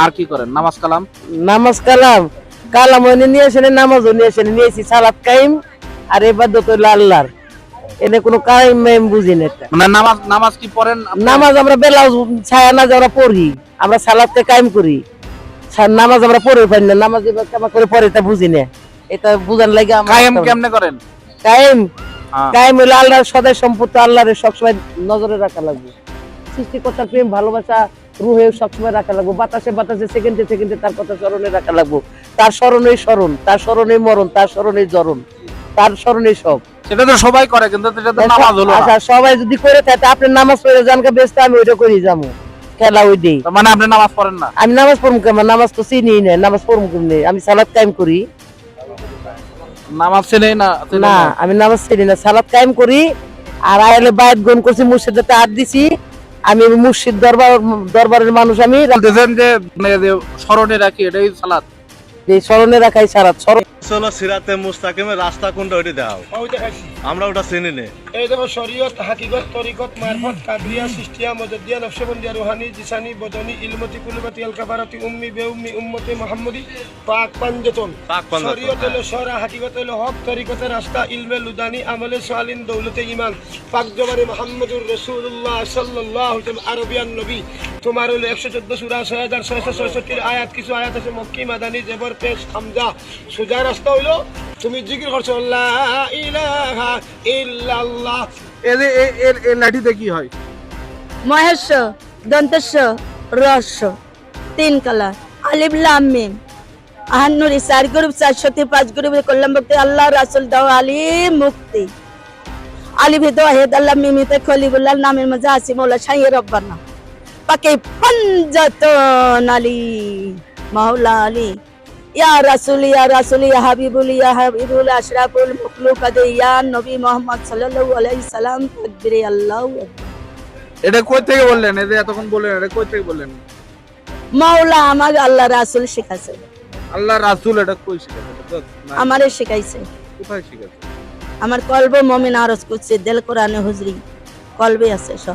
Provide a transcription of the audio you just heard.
আর কি করেন? নামাজ কালাম? নামাজ কালাম। কালাম ওনে নিয়ে আসেন নামাজও নিয়ে আসেন নিয়েছি সালাত কাইম আর এবার তো আল্লাহর। এনে কোনো কাইম মাইম বুঝি না মানে নামাজ নামাজ কি পড়েন নামাজ আমরা বেলা ছায়া নামাজ আমরা পড়ি। আমরা সালাদকে কায়েম করি। সা- নামাজ আমরা পড়ে পারি না। নামাজ এবার কেমন করে পড়ে এটা বুঝি না। এটা বুঝার লাগে একটা- কেমনে করেন? কায়েম হ্যাঁ। কায়েম আল্লাহর সদায় সম্পত্তি আল্লাহরে সবসময় নজরে রাখা লাগবে। সৃষ্টিকর্তার প্রেম ভালোবাসা রুহে সবসময় রাখা লাগবে। বাতাসে বাতাসে সেকেন্ডে সেকেন্ডে তার কথা স্মরণে রাখা লাগবে। তার স্মরণেই স্মরণ তার স্মরণেই মরণ তার স্মরণেই জরণ তার স্মরণেই সব। সেটা তো সবাই করে কিন্তু নামাজ হলো আচ্ছা সবাই যদি করে থাকে আপনি নামাজ পড়ে ব্যস্ত আমি ওইটা করি যাব। খেলা ওই দিই মানে আপনি নামাজ পড়েন না? আমি নামাজ কেমন? নামাজ তো চিনি না নামাজ পড়ব কেমনি? আমি সালাদ কায়েম করি। নামাজ না। আমি নামাজ চিনি না সালাদ কায়েম করি। আর আয়ালে বায়াত গুণ করছি মুর্শিদাতে হাত দিছি। আমি মুর্শিদ দরবার দরবারের মানুষ আমি বলতেছেন যে মানে স্মরণে রাখি এটাই সালাত। এই স্মরণে রাখাই সারাত স্মরণ হলো সিরাতে মুস্তাকিমের রাস্তা কোনটা ওইটি দেখাও। আমরা ওটা চিনি নে। এই দেখো শরীয়ত হাকিগত তরিকত মারফত কাদরিয়া মজদিয়া নকশবন্দিয়া রুহানি জিসানি বদনি ইলমতি কুলবতি আলকাবারাতি উম্মি বেউম্মি উম্মতি মুহাম্মদি পাক পাঞ্জতন। পাক পাঞ্জাতন, শরীয়ত হলো শরা হাকিগত হলো হক তরিকতে রাস্তা ইলমে লুদানি আমলে সালিন দৌলতে ইমান পাক জবানে মুহাম্মদুর রাসূলুল্লাহ সাল্লাল্লাহু আলাইহি আরবিয়ান নবী। তোমার হলো একশো চোদ্দ সুরা ছয় হাজার ছয়শো ছয়ষট্টির আয়াত কিছু আয়াত আছে মক্কি মাদানি জেবর সোজা রাস্তা হইল। তুমি জিকির করছ, লা ইলাহা হয়? মহেশ্ব, দন্তস্ব রস্য তিন কালার। আলিফ, লাম, মিম। চার গ্রুপ চারশোতে পাঁচ গ্রুপে করলাম ভক্তি আল্লাহ রাসুল দাও মুক্তি। আলিফ হিদ আল্লাহ মিমিতে নামের মাঝে আসি সাইয়ে রব্বানা। পাকে পঞ্জতন আলী, মাওলা আলী। ইয়া রাসুল ইয়া রাসুল ইয়া হাবিবুল ইয়া হাবিবুল আশরাফুল মুখলুকাত ইয়া নবী মোহাম্মদ সাল্লাল্লাহু আলাইহি সাল্লাম তাকবীরে আল্লাহু। এটা কই থেকে বললেন? এই যে এতক্ষণ বললেন এটা কই থেকে বললেন? মাওলা আমার আল্লাহ রাসুল শিখাছে আল্লাহ রাসূল এটা কই নাই। আমারে শিখাইছে। কোথায় শিখাছে আমার কলব মমিন আরজ করছে দেল কোরআনে হুজরি। কলবে আছে সব।